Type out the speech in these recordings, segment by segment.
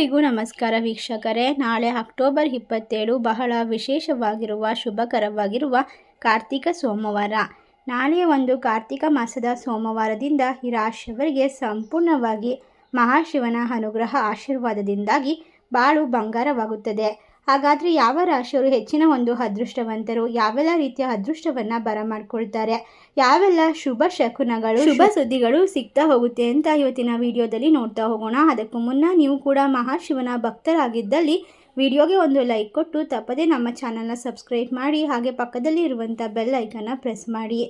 ಎಲ್ಲರಿಗೂ ನಮಸ್ಕಾರ ವೀಕ್ಷಕರೇ. ನಾಳೆ ಅಕ್ಟೋಬರ್ ಇಪ್ಪತ್ತೇಳು ಬಹಳ ವಿಶೇಷವಾಗಿರುವ, ಶುಭಕರವಾಗಿರುವ ಕಾರ್ತಿಕ ಸೋಮವಾರ. ನಾಳೆ ಒಂದು ಕಾರ್ತಿಕ ಮಾಸದ ಸೋಮವಾರದಿಂದ ಈ ರಾಶಿಯವರಿಗೆ ಸಂಪೂರ್ಣವಾಗಿ ಮಹಾಶಿವನ ಅನುಗ್ರಹ ಆಶೀರ್ವಾದದಿಂದಾಗಿ ಬಾಳು ಬಂಗಾರವಾಗುತ್ತದೆ. ಹಾಗಾದರೆ ಯಾವ ರಾಶಿಯವರು ಹೆಚ್ಚಿನ ಒಂದು ಅದೃಷ್ಟವಂತರು? ಯಾವೆಲ್ಲ ರೀತಿಯ ಅದೃಷ್ಟವನ್ನು ಬರಮಾಡ್ಕೊಳ್ತಾರೆ? ಯಾವೆಲ್ಲ ಶುಭ ಶಕುನಗಳು, ಶುಭ ಸುದ್ದಿಗಳು ಸಿಗ್ತಾ ಹೋಗುತ್ತೆ ಅಂತ ಇವತ್ತಿನ ವಿಡಿಯೋದಲ್ಲಿ ನೋಡ್ತಾ ಹೋಗೋಣ. ಅದಕ್ಕೂ ಮುನ್ನ ನೀವು ಕೂಡ ಮಹಾಶಿವನ ಭಕ್ತರಾಗಿದ್ದಲ್ಲಿ ವಿಡಿಯೋಗೆ ಒಂದು ಲೈಕ್ ಕೊಟ್ಟು ತಪ್ಪದೇ ನಮ್ಮ ಚಾನಲ್ನ ಸಬ್ಸ್ಕ್ರೈಬ್ ಮಾಡಿ ಹಾಗೆ ಪಕ್ಕದಲ್ಲಿ ಇರುವಂಥ ಬೆಲ್ ಐಕನ್ನ ಪ್ರೆಸ್ ಮಾಡಿ.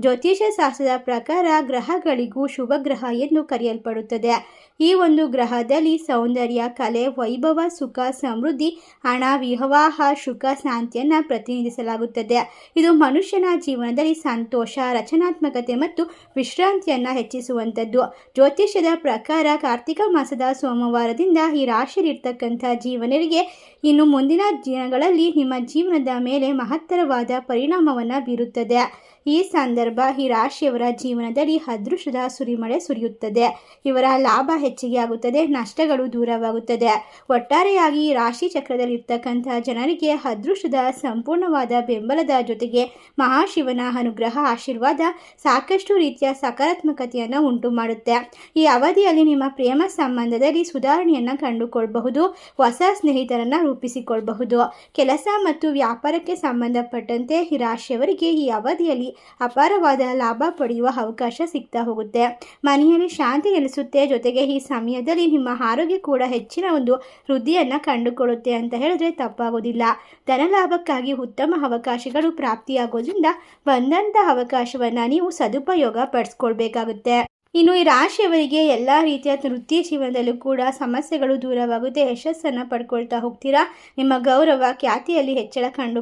ಜ್ಯೋತಿಷ ಶಾಸ್ತ್ರದ ಪ್ರಕಾರ ಗ್ರಹಗಳಿಗೂ ಶುಭ ಗ್ರಹ ಎಂದು ಕರೆಯಲ್ಪಡುತ್ತದೆ. ಈ ಒಂದು ಗ್ರಹದಲ್ಲಿ ಸೌಂದರ್ಯ, ಕಲೆ, ವೈಭವ, ಸುಖ, ಸಮೃದ್ಧಿ, ಹಣ, ವಿವಾಹ, ಸುಖ, ಶಾಂತಿಯನ್ನು ಪ್ರತಿನಿಧಿಸಲಾಗುತ್ತದೆ. ಇದು ಮನುಷ್ಯನ ಜೀವನದಲ್ಲಿ ಸಂತೋಷ, ರಚನಾತ್ಮಕತೆ ಮತ್ತು ವಿಶ್ರಾಂತಿಯನ್ನು ಹೆಚ್ಚಿಸುವಂಥದ್ದು. ಜ್ಯೋತಿಷ್ಯದ ಪ್ರಕಾರ ಕಾರ್ತಿಕ ಮಾಸದ ಸೋಮವಾರದಿಂದ ಈ ರಾಶಿಯಲ್ಲಿರ್ತಕ್ಕಂಥ ಜೀವನರಿಗೆ ಇನ್ನು ಮುಂದಿನ ದಿನಗಳಲ್ಲಿ ನಿಮ್ಮ ಜೀವನದ ಮೇಲೆ ಮಹತ್ತರವಾದ ಪರಿಣಾಮವನ್ನು ಬೀರುತ್ತದೆ. ಈ ಸಂದರ್ಭ ಈ ರಾಶಿಯವರ ಜೀವನದಲ್ಲಿ ಅದೃಷ್ಟದ ಸುರಿಮಳೆ ಸುರಿಯುತ್ತದೆ. ಇವರ ಲಾಭ ಹೆಚ್ಚಿಗೆ ಆಗುತ್ತದೆ ನಷ್ಟಗಳು ದೂರವಾಗುತ್ತದೆ. ಒಟ್ಟಾರೆಯಾಗಿ ರಾಶಿ ಚಕ್ರದಲ್ಲಿರ್ತಕ್ಕಂಥ ಜನರಿಗೆ ಅದೃಷ್ಟದ ಸಂಪೂರ್ಣವಾದ ಬೆಂಬಲದ ಜೊತೆಗೆ ಮಹಾಶಿವನ ಅನುಗ್ರಹ, ಆಶೀರ್ವಾದ ಸಾಕಷ್ಟು ರೀತಿಯ ಸಕಾರಾತ್ಮಕತೆಯನ್ನು ಉಂಟು ಮಾಡುತ್ತೆ ಈ ಅವಧಿಯಲ್ಲಿ ನಿಮ್ಮ ಪ್ರೇಮ ಸಂಬಂಧದಲ್ಲಿ ಸುಧಾರಣೆಯನ್ನು ಕಂಡುಕೊಳ್ಬಹುದು, ಹೊಸ ಸ್ನೇಹಿತರನ್ನು ರೂಪಿಸಿಕೊಳ್ಳಬಹುದು ಕೆಲಸ ಮತ್ತು ವ್ಯಾಪಾರಕ್ಕೆ ಸಂಬಂಧಪಟ್ಟಂತೆ ಈ ರಾಶಿಯವರಿಗೆ ಈ ಅವಧಿಯಲ್ಲಿ ಅಪಾರವಾದ ಲಾಭ ಪಡೆಯುವ ಅವಕಾಶ ಸಿಗ್ತಾ ಹೋಗುತ್ತೆ. ಮನೆಯಲ್ಲಿ ಶಾಂತಿ ನೆಲೆಸುತ್ತೆ. ಜೊತೆಗೆ ಈ ಸಮಯದಲ್ಲಿ ನಿಮ್ಮ ಆರೋಗ್ಯ ಕೂಡ ಹೆಚ್ಚಿನ ಒಂದು ವೃದ್ಧಿಯನ್ನು ಕಂಡುಕೊಳ್ಳುತ್ತೆ ಅಂತ ಹೇಳಿದ್ರೆ ತಪ್ಪಾಗೋದಿಲ್ಲ. ಧನಲಾಭಕ್ಕಾಗಿ ಉತ್ತಮ ಅವಕಾಶಗಳು ಪ್ರಾಪ್ತಿಯಾಗೋದ್ರಿಂದ ಬಂದಂಥ ಅವಕಾಶವನ್ನು ನೀವು ಸದುಪಯೋಗ ಪಡಿಸ್ಕೊಳ್ಬೇಕಾಗುತ್ತೆ. ಇನ್ನು ಈ ರಾಶಿಯವರಿಗೆ ಎಲ್ಲ ರೀತಿಯ ವೃತ್ತಿ ಜೀವನದಲ್ಲೂ ಕೂಡ ಸಮಸ್ಯೆಗಳು ದೂರವಾಗುತ್ತೆ. ಯಶಸ್ಸನ್ನು ಪಡ್ಕೊಳ್ತಾ ಹೋಗ್ತೀರಾ? ನಿಮ್ಮ ಗೌರವ ಖ್ಯಾತಿಯಲ್ಲಿ ಹೆಚ್ಚಳ ಕಂಡು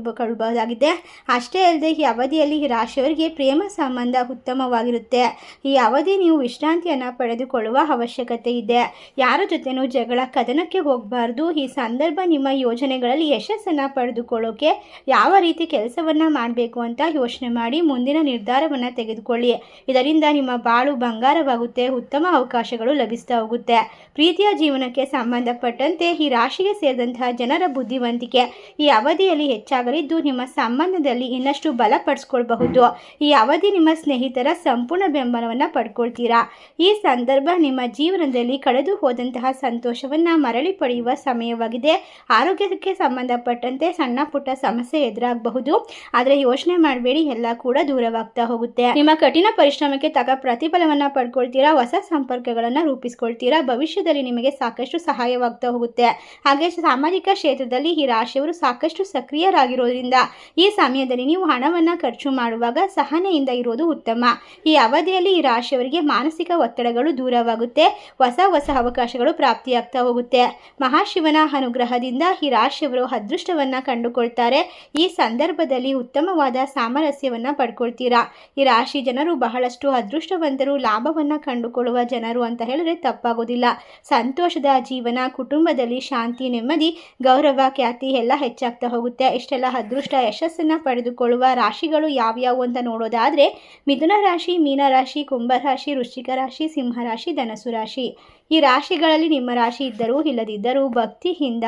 ಅಷ್ಟೇ ಅಲ್ಲದೆ ಈ ಅವಧಿಯಲ್ಲಿ ಈ ರಾಶಿಯವರಿಗೆ ಪ್ರೇಮ ಸಂಬಂಧ ಉತ್ತಮವಾಗಿರುತ್ತೆ. ಈ ಅವಧಿ ನೀವು ವಿಶ್ರಾಂತಿಯನ್ನು ಪಡೆದುಕೊಳ್ಳುವ ಅವಶ್ಯಕತೆ ಇದೆ. ಯಾರ ಜೊತೆನೂ ಜಗಳ ಕದನಕ್ಕೆ ಹೋಗಬಾರ್ದು. ಈ ಸಂದರ್ಭ ನಿಮ್ಮ ಯೋಜನೆಗಳಲ್ಲಿ ಯಶಸ್ಸನ್ನು ಪಡೆದುಕೊಳ್ಳೋಕೆ ಯಾವ ರೀತಿ ಕೆಲಸವನ್ನು ಮಾಡಬೇಕು ಅಂತ ಯೋಚನೆ ಮಾಡಿ ಮುಂದಿನ ನಿರ್ಧಾರವನ್ನು ತೆಗೆದುಕೊಳ್ಳಿ. ಇದರಿಂದ ನಿಮ್ಮ ಬಾಳು ಬಂಗಾರ ವಿಸ್ತಾರವಾಗುತ್ತೆ ಉತ್ತಮ ಅವಕಾಶಗಳು ಲಭಿಸ್ತಾ ಹೋಗುತ್ತೆ. ಪ್ರೀತಿಯ ಜೀವನಕ್ಕೆ ಸಂಬಂಧಪಟ್ಟಂತೆ ಈ ರಾಶಿಗೆ ಸೇರಿದಂತಹ ಜನರ ಬುದ್ಧಿವಂತಿಕೆ ಈ ಅವಧಿಯಲ್ಲಿ ಹೆಚ್ಚಾಗಲಿದ್ದು ನಿಮ್ಮ ಸಂಬಂಧದಲ್ಲಿ ಇನ್ನಷ್ಟು ಬಲಪಡಿಸ್ಕೊಳ್ಬಹುದು. ಈ ಅವಧಿ ನಿಮ್ಮ ಸ್ನೇಹಿತರ ಸಂಪೂರ್ಣ ಬೆಂಬಲವನ್ನು ಪಡ್ಕೊಳ್ತೀರಾ? ಈ ಸಂದರ್ಭ ನಿಮ್ಮ ಜೀವನದಲ್ಲಿ ಕಳೆದು ಹೋದಂತಹ ಸಂತೋಷವನ್ನು ಮರಳಿ ಪಡೆಯುವ ಸಮಯವಾಗಿದೆ. ಆರೋಗ್ಯಕ್ಕೆ ಸಂಬಂಧಪಟ್ಟಂತೆ ಸಣ್ಣ ಪುಟ್ಟ ಸಮಸ್ಯೆ ಎದುರಾಗಬಹುದು. ಆದರೆ ಯೋಚನೆ ಮಾಡಬೇಡಿ, ಎಲ್ಲ ಕೂಡ ದೂರವಾಗ್ತಾ ಹೋಗುತ್ತೆ. ನಿಮ್ಮ ಕಠಿಣ ಪರಿಶ್ರಮಕ್ಕೆ ತಕ್ಕ ಪ್ರತಿಫಲವನ್ನು ಪಡ್ ಮಾಡ್ಕೊಳ್ತೀರಾ? ಹೊಸ ಸಂಪರ್ಕಗಳನ್ನು ರೂಪಿಸ್ಕೊಳ್ತೀರಾ? ಭವಿಷ್ಯದಲ್ಲಿ ನಿಮಗೆ ಸಾಕಷ್ಟು ಸಹಾಯವಾಗ್ತಾ ಹೋಗುತ್ತೆ. ಹಾಗೆ ಸಾಮಾಜಿಕ ಕ್ಷೇತ್ರದಲ್ಲಿ ಈ ರಾಶಿಯವರು ಸಾಕಷ್ಟು ಸಕ್ರಿಯರಾಗಿರೋದ್ರಿಂದ ಈ ಸಮಯದಲ್ಲಿ ನೀವು ಹಣವನ್ನು ಖರ್ಚು ಮಾಡುವಾಗ ಸಹನೆಯಿಂದ ಇರೋದು ಉತ್ತಮ. ಈ ಅವಧಿಯಲ್ಲಿ ಈ ರಾಶಿಯವರಿಗೆ ಮಾನಸಿಕ ಒತ್ತಡಗಳು ದೂರವಾಗುತ್ತೆ. ಹೊಸ ಹೊಸ ಅವಕಾಶಗಳು ಪ್ರಾಪ್ತಿಯಾಗ್ತಾ ಹೋಗುತ್ತೆ. ಮಹಾಶಿವನ ಅನುಗ್ರಹದಿಂದ ಈ ರಾಶಿಯವರು ಅದೃಷ್ಟವನ್ನು ಕಂಡುಕೊಳ್ತಾರೆ. ಈ ಸಂದರ್ಭದಲ್ಲಿ ಉತ್ತಮವಾದ ಸಾಮರಸ್ಯವನ್ನು ಪಡ್ಕೊಳ್ತೀರಾ? ಈ ರಾಶಿ ಜನರು ಬಹಳಷ್ಟು ಅದೃಷ್ಟವಂತರು ಲಾಭವನ್ನು ಕಂಡುಕೊಳ್ಳುವ ಜನರು ಅಂತ ಹೇಳಿದ್ರೆ ತಪ್ಪಾಗೋದಿಲ್ಲ. ಸಂತೋಷದ ಜೀವನ, ಕುಟುಂಬದಲ್ಲಿ ಶಾಂತಿ, ನೆಮ್ಮದಿ, ಗೌರವ, ಖ್ಯಾತಿ ಎಲ್ಲ ಹೆಚ್ಚಾಗ್ತಾ ಹೋಗುತ್ತೆ. ಇಷ್ಟೆಲ್ಲ ಅದೃಷ್ಟ ಯಶಸ್ಸನ್ನು ಪಡೆದುಕೊಳ್ಳುವ ರಾಶಿಗಳು ಯಾವ್ಯಾವು ಅಂತ ನೋಡೋದಾದರೆ ಮಿಥುನ ರಾಶಿ ಮೀನರಾಶಿ ಕುಂಭರಾಶಿ ವೃಶ್ಚಿಕ ರಾಶಿ ಸಿಂಹರಾಶಿ ಧನಸು ರಾಶಿ. ಈ ರಾಶಿಗಳಲ್ಲಿ ನಿಮ್ಮ ರಾಶಿ ಇದ್ದರೂ ಇಲ್ಲದಿದ್ದರೂ ಭಕ್ತಿಯಿಂದ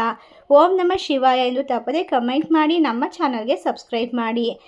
ಓಂ ನಮ ಶಿವಾಯ ಎಂದು ತಪ್ಪದೆ ಕಮೆಂಟ್ ಮಾಡಿ, ನಮ್ಮ ಚಾನಲ್ಗೆ ಸಬ್ಸ್ಕ್ರೈಬ್ ಮಾಡಿ.